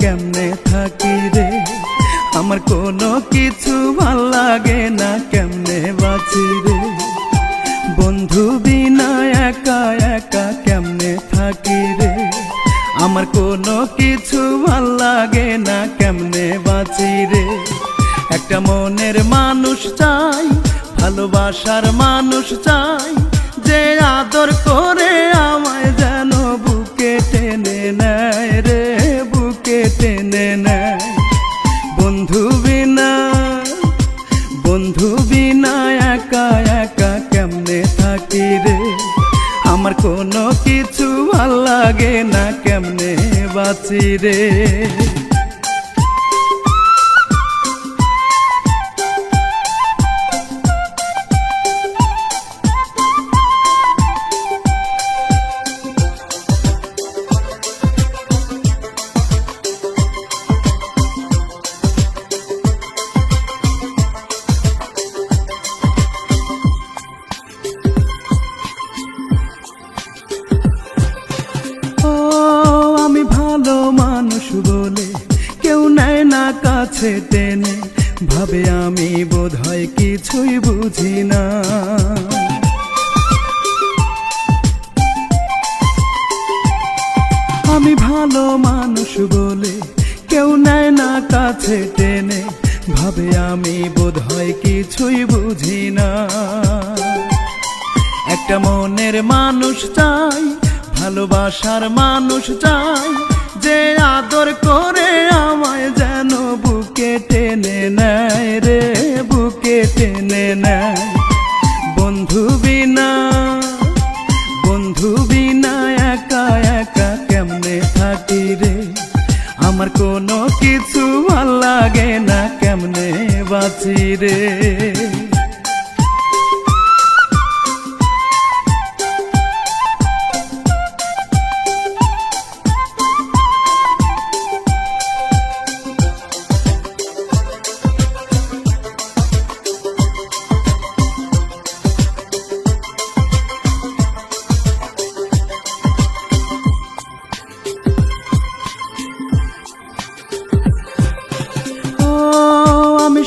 কেমনে থাকি রে? আমার কোনো কিছু ভালো লাগে না, কেমনে বাঁচি রে? বন্ধু বিনা একা একা কেমনে থাকি রে? আমার কোনো কিছু ভালো লাগে না, কেমনে বাঁচি রে? একটা মনের মানুষ চাই, ভালোবাসার মানুষ চাই, যে আদর করে আমায় থাকি আমার কোনো কিছু ভালো লাগে না কেমনে বাঁচি রে মানুষ বলে, কেউ নেয় না কাছে টেনে। ভাবে আমি বোধ হয় কিছুই বুঝি না। আমি ভালো মানুষ বলে, কেউ নেয় না কাছে টেনে। ভাবে আমি বোধ হয় কিছুই বুঝি না। একটা মনের মানুষ চাই, ভালোবাসার মানুষ চাই, যে আদর করে আমায় যেন বুকে টেনে নেয় রে, বুকে টেনে নেয়। বন্ধু বিনা বন্ধু বিনা একা একা কেমনে থাকি রে? আমার কোনো কিছু ভালো লাগে না, কেমনে বাঁচি রে?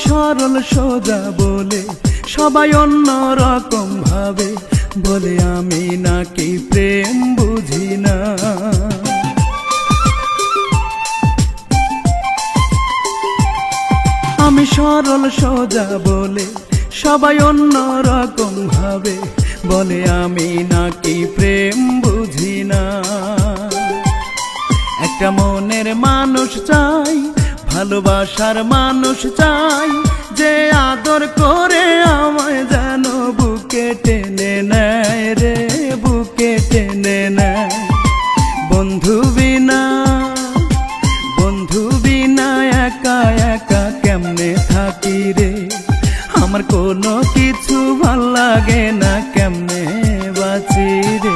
সরল সোজা বলে, সবাই অন্য রকম ভাবে, বলে আমি নাকি প্রেম বুঝি না। আমি সরল সোজা বলে, সবাই অন্য রকম ভাবে, বলে আমি নাকি প্রেম বুঝি না। একটা মনের মানুষ চাই ভালোবাসার মানুষ চাই, যে আদর করে আমায় যেন বুকে টেনে নেয় রে, বুকে টেনে নেয়। বন্ধু বিনা বন্ধু বিনা একা একা কেমনে থাকি রে? আমার কোনো কিছু ভালো লাগে না, কেমনে বাঁচি রে?